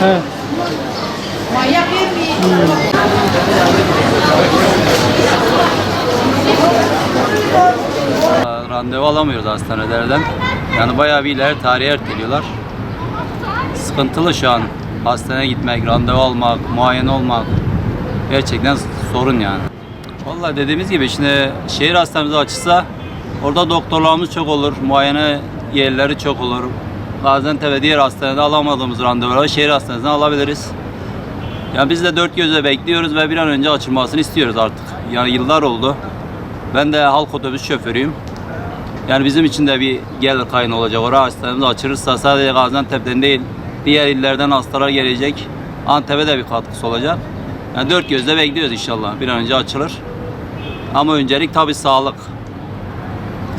He. Randevu alamıyoruz hastanelerden. Yani bayağı bir ileri tarihe erteliyorlar. Sıkıntılı şu an. Hastaneye gitmek, randevu almak, muayene olmak gerçekten sorun yani. Vallahi dediğimiz gibi şimdi şehir hastanemiz açılsa orada doktorlarımız çok olur, muayene yerleri çok olur. Gaziantep ve diğer hastanede alamadığımız randevuları şehir hastanesinden alabiliriz. Yani biz de dört gözle bekliyoruz ve bir an önce açılmasını istiyoruz artık. Yani yıllar oldu. Ben de halk otobüs şoförüyüm. Yani bizim için de bir gelir kaynağı olacak. Orası hastanemiz açılırsa sadece Gaziantep'ten değil, diğer illerden hastalar gelecek. Antep'e de bir katkısı olacak. Yani dört gözle bekliyoruz inşallah. Bir an önce açılır. Ama öncelik tabii sağlık.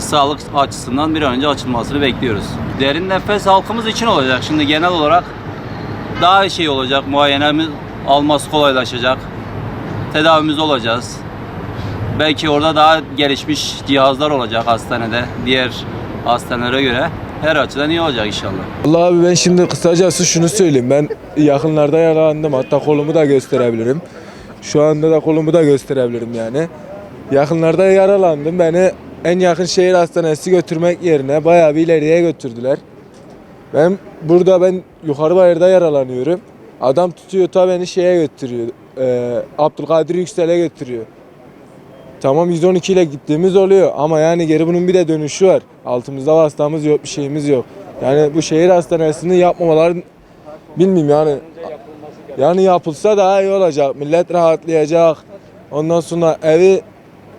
Sağlık açısından bir önce açılmasını bekliyoruz. Derin nefes halkımız için olacak. Şimdi genel olarak daha şey olacak. Muayenemiz alması kolaylaşacak. Tedavimiz olacağız. Belki orada daha gelişmiş cihazlar olacak hastanede. Diğer hastanelere göre. Her açıdan iyi olacak inşallah. Allah abi ben şimdi kısacası şunu söyleyeyim. Ben yakınlarda yaralandım. Hatta kolumu da gösterebilirim. Şu anda da kolumu da gösterebilirim yani. Yakınlarda yaralandım. Beni en yakın şehir hastanesi götürmek yerine bayağı bir ileriye götürdüler. Ben burada ben yukarı bayırda yaralanıyorum. Adam tutuyor ta beni şeye götürüyor. Ee, Abdülkadir Yüksel'e götürüyor. Tamam 112 ile gittiğimiz oluyor ama yani geri bunun bir de dönüşü var. Altımızda hastamız yok, bir şeyimiz yok. Yani bu şehir hastanesini yapmamalar bilmiyorum yani. Yani yapılsa daha iyi olacak. Millet rahatlayacak. Ondan sonra evi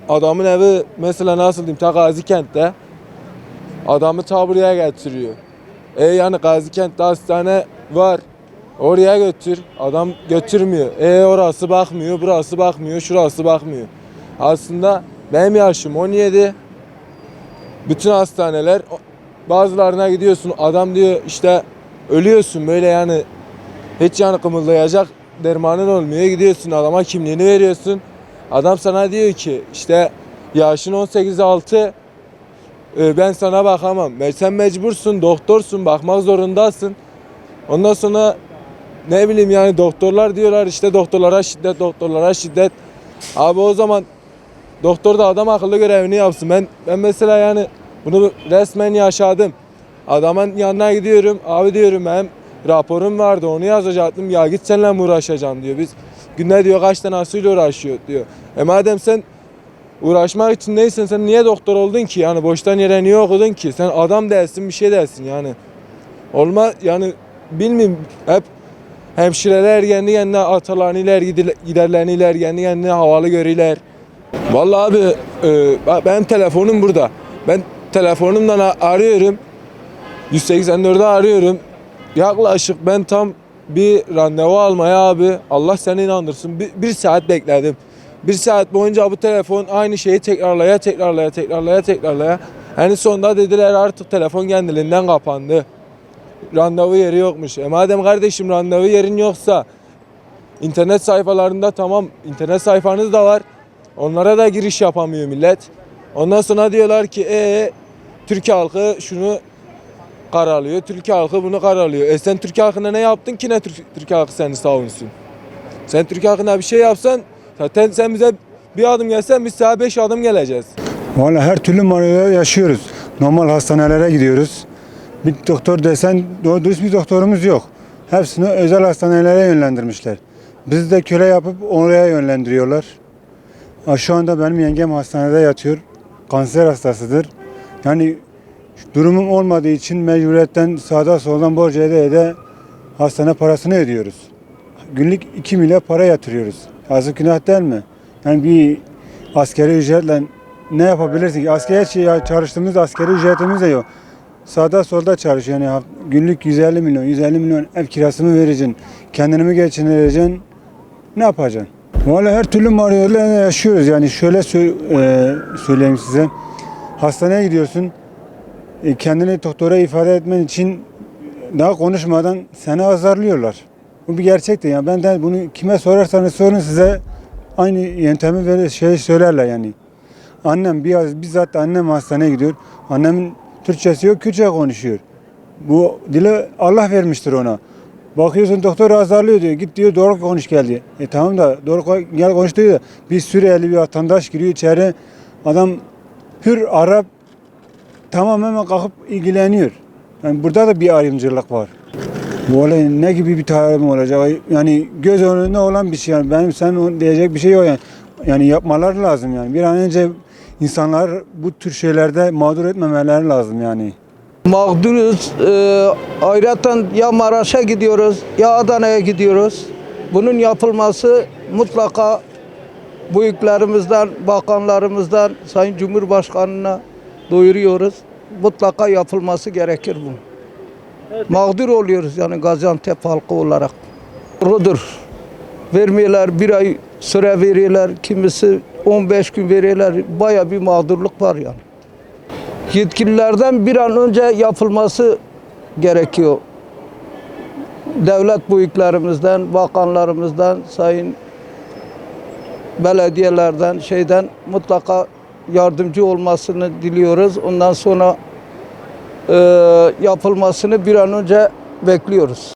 adamın evi mesela nasıl diyeyim ta Gazi kentte adamı ta buraya getiriyor. E yani Gazi kentte hastane var. Oraya götür. Adam götürmüyor. E orası bakmıyor, burası bakmıyor, şurası bakmıyor. Aslında benim yaşım 17. Bütün hastaneler bazılarına gidiyorsun adam diyor işte ölüyorsun böyle yani hiç yani kımıldayacak dermanın olmuyor. Gidiyorsun adama kimliğini veriyorsun. Adam sana diyor ki işte yaşın 18 altı e, ben sana bakamam. E, Sen mecbursun, doktorsun, bakmak zorundasın. Ondan sonra ne bileyim yani doktorlar diyorlar işte doktorlara şiddet, doktorlara şiddet. Abi o zaman doktor da adam akıllı görevini yapsın. Ben ben mesela yani bunu resmen yaşadım. Adamın yanına gidiyorum. Abi diyorum ben raporum vardı onu yazacaktım. Ya git seninle mi uğraşacağım diyor. Biz günde diyor kaç tane hastayla uğraşıyor diyor. E madem sen uğraşmak için neysen sen niye doktor oldun ki? Yani boştan yere niye okudun ki? Sen adam dersin bir şey dersin yani. Olma yani bilmiyorum hep hemşireler kendi kendine atalarını iler giderlerini iler kendi kendine havalı görüyorlar. Vallahi abi e, benim telefonum burada. Ben telefonumdan arıyorum. 184'ü arıyorum. Yaklaşık ben tam bir randevu almaya abi Allah seni inandırsın bir, bir saat bekledim. Bir saat boyunca bu telefon aynı şeyi tekrarlaya tekrarlaya tekrarlaya tekrarlaya. En sonunda dediler artık telefon kendiliğinden kapandı. Randevu yeri yokmuş. E madem kardeşim randevu yerin yoksa internet sayfalarında tamam internet sayfanız da var. Onlara da giriş yapamıyor millet. Ondan sonra diyorlar ki e Türkiye halkı şunu karalıyor. Türkiye halkı bunu karalıyor. E sen Türkiye halkına ne yaptın ki ne Türk, Türkiye halkı seni savunsun? Sen Türkiye halkına bir şey yapsan zaten sen bize bir adım gelsen biz sana beş adım geleceğiz. Vallahi her türlü mağduriyet yaşıyoruz. Normal hastanelere gidiyoruz. Bir doktor desen doğru dürüst bir doktorumuz yok. Hepsini özel hastanelere yönlendirmişler. Bizi de köle yapıp oraya yönlendiriyorlar. Şu anda benim yengem hastanede yatıyor. Kanser hastasıdır. Yani durumum olmadığı için mecburiyetten sağda soldan borç ede ede hastane parasını ödüyoruz. Günlük 2 milyar para yatırıyoruz. Yazık günah değil mi? Yani bir askeri ücretle ne yapabilirsin ki? Askeri şey, çalıştığımız askeri ücretimiz de yok. Sağda solda çalışıyor. Yani günlük 150 milyon, 150 milyon ev kirasını vereceksin. Kendini mi geçindireceksin? Ne yapacaksın? Vallahi her türlü mağduriyetlerle yaşıyoruz. Yani şöyle sö- e, söyleyeyim size. Hastaneye gidiyorsun. E, kendini doktora ifade etmen için daha konuşmadan seni azarlıyorlar. Bu bir gerçektir. Yani ben de bunu kime sorarsanız sorun size aynı yöntemi ve şey söylerler yani. Annem biraz bizzat annem hastaneye gidiyor. Annemin Türkçesi yok, Kürtçe konuşuyor. Bu dili Allah vermiştir ona. Bakıyorsun doktor azarlıyor diyor. Git diyor doğru konuş gel diyor. E tamam da doğru gel konuş diyor da bir Suriyeli bir vatandaş giriyor içeri. Adam hür Arap tamamen kalkıp ilgileniyor. Yani burada da bir ayrımcılık var. Bu olay ne gibi bir tahammüm olacak? Yani göz önünde olan bir şey yani. Benim sen diyecek bir şey yok yani. Yani yapmalar lazım yani. Bir an önce insanlar bu tür şeylerde mağdur etmemeleri lazım yani. Mağduruz. E, ayrıca ya Maraş'a gidiyoruz ya Adana'ya gidiyoruz. Bunun yapılması mutlaka büyüklerimizden, bakanlarımızdan, Sayın Cumhurbaşkanı'na duyuruyoruz. Mutlaka yapılması gerekir bu. Mağdur oluyoruz yani Gaziantep halkı olarak. Doğrudur. Vermiyorlar, bir ay süre veriyorlar, kimisi 15 gün veriyorlar. Baya bir mağdurluk var yani yetkililerden bir an önce yapılması gerekiyor. Devlet büyüklerimizden, bakanlarımızdan, sayın belediyelerden, şeyden mutlaka yardımcı olmasını diliyoruz. Ondan sonra e, yapılmasını bir an önce bekliyoruz.